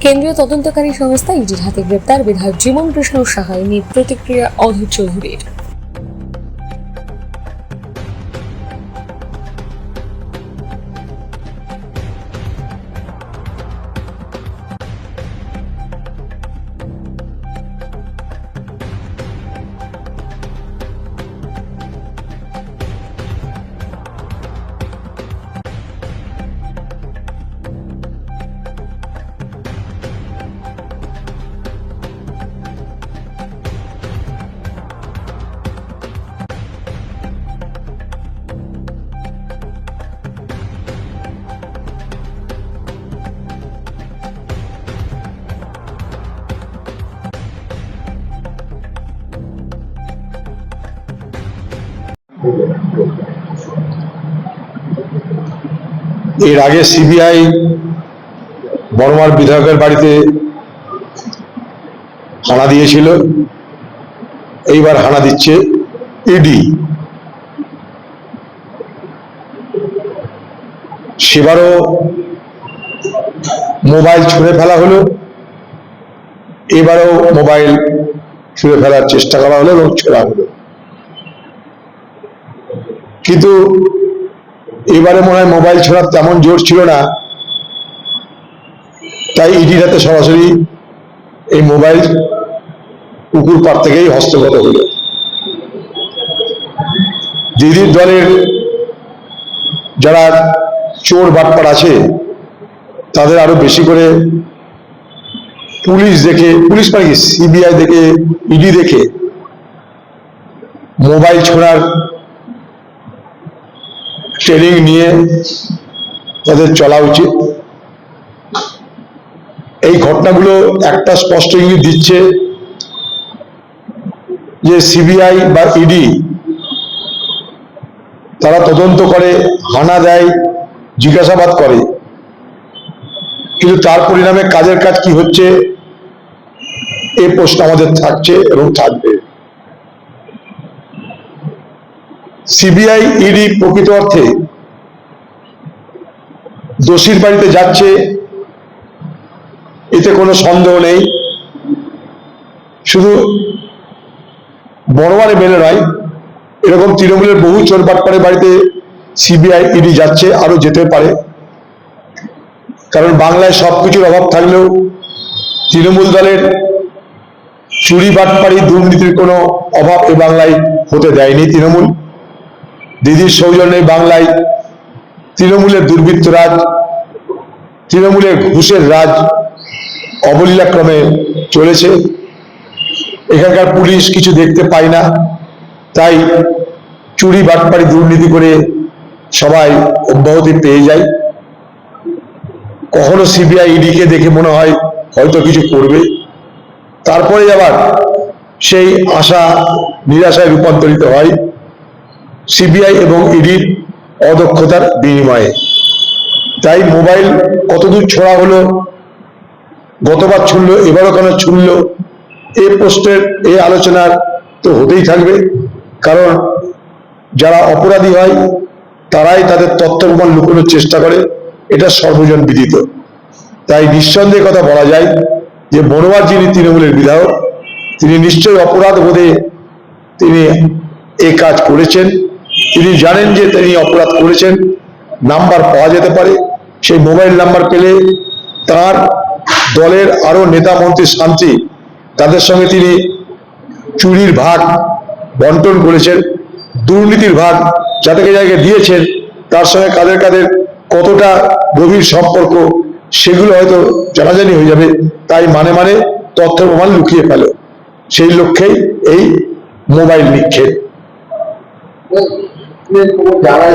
কেন্দ্রীয় তদন্তকারী সংস্থা ইডির হাতে গ্রেপ্তার বিধায়ক জীবন কৃষ্ণ সাহায় প্রতিক্রিয়া অধীর চৌধুরীর এর আগে সিবিআই বর্মার বিধায়কের বাড়িতে হানা দিয়েছিল। এইবার হানা দিচ্ছে ইডি। সেবারও মোবাইল ছুঁড়ে ফেলা হলো। এবারও মোবাইল ছুঁড়ে ফেলার চেষ্টা করা হলো এবং ছোড়া হলো। কিন্তু এবারে মনে হয় মোবাইল ছোড়ার তেমন জোর ছিল না। তাই ইডির হাতে সরাসরি এই মোবাইল পুকুর পার থেকেই হস্তগত হল। দিদির দলের যারা চোর বাটপার আছে, তাদের আরও বেশি করে পুলিশ দেখে, পুলিশ মানে কি? সিবিআই দেখে ইডি দেখে মোবাইল ছোড়ার ট্রেনিং নিয়ে তাদের চলা উচিত। এই ঘটনাগুলো একটা স্পষ্ট ইঙ্গিত দিচ্ছে যে সিবিআই বা ইডি তারা তদন্ত করে, হানা দেয়, জিজ্ঞাসাবাদ করে। কিন্তু তার পরিণামে কাজের কাজ কি হচ্ছে এই প্রশ্ন আমাদের থাকছে এবং থাকবে। সিবিআই ইডি প্রকৃত অর্থে দোষীর বাড়িতে যাচ্ছে, এতে কোনো সন্দেহ নেই। শুধু বড়মারে মেলে নয়, এরকম তৃণমূলের বহু চোর বাটপাড়ের বাড়িতে সিবিআই ইডি যাচ্ছে আরও যেতে পারে। কারণ বাংলায় সবকিছুর অভাব থাকলেও তৃণমূল দলের চুরি বাটপাড়ি দুর্নীতির কোনো অভাব এ বাংলায় হতে দেয়নি তৃণমূল। দিদির সৌজন্যে বাংলায়। তৃণমূলের দুর্বৃত্ত রাজ, তৃণমূলের ঘুষের রাজ অবলীলাক্রমে চলেছে। এখানকার পুলিশ কিছু দেখতে পায় না। তাই চুরি, বাটপাড়ি, দুর্নীতি করে সবাই অব্যাহতি পেয়ে যায়। কখনো সিবিআই ইডিকে দেখে মনে হয় হয়তো কিছু করবে। তারপরে আবার সেই আশা, নিরাশায় রূপান্তরিত হয়। সিবিআই এবং ইডির অদক্ষতার বিনিময়ে। তাই মোবাইল কতদূর ছোড়া হলো, গতবার ছুড়লো, এবারও কেন ছুড়লো, এ প্রশ্নের এই আলোচনার তো হতেই থাকবে। কারণ যারা অপরাধী হয়, তারাই তাদের তথ্য প্রমাণ লুকোনোর চেষ্টা করে, এটা সর্বজন বিদিত। তাই নিঃসন্দেহে কথা বলা যায় যে বনোয়ার যিনি তৃণমূলের বিধায়ক, তিনি নিশ্চয়ই অপরাধ বোধে তিনি এই কাজ করেছেন। তিনি জানেন যে তিনি অপরাধ করেছেন, নাম্বার পাওয়া যেতে পারে। সেই মোবাইল নাম্বার পেলে তার দলের আরও নেতা মন্ত্রী শান্তি, তাদের সঙ্গে তিনি চুরির ভাগ বন্টন করেছেন, দুর্নীতির ভাগ যাদেরকে জায়গায় দিয়েছেন, তার সঙ্গে কাদের কাদের কতটা গভীর সম্পর্ক, সেগুলো হয়তো জানাজানি হয়ে যাবে। তাই মানে মানে তথ্য প্রমাণ লুকিয়ে ফেলে। সেই লক্ষ্যেই এই মোবাইল নিক্ষেপ। যারা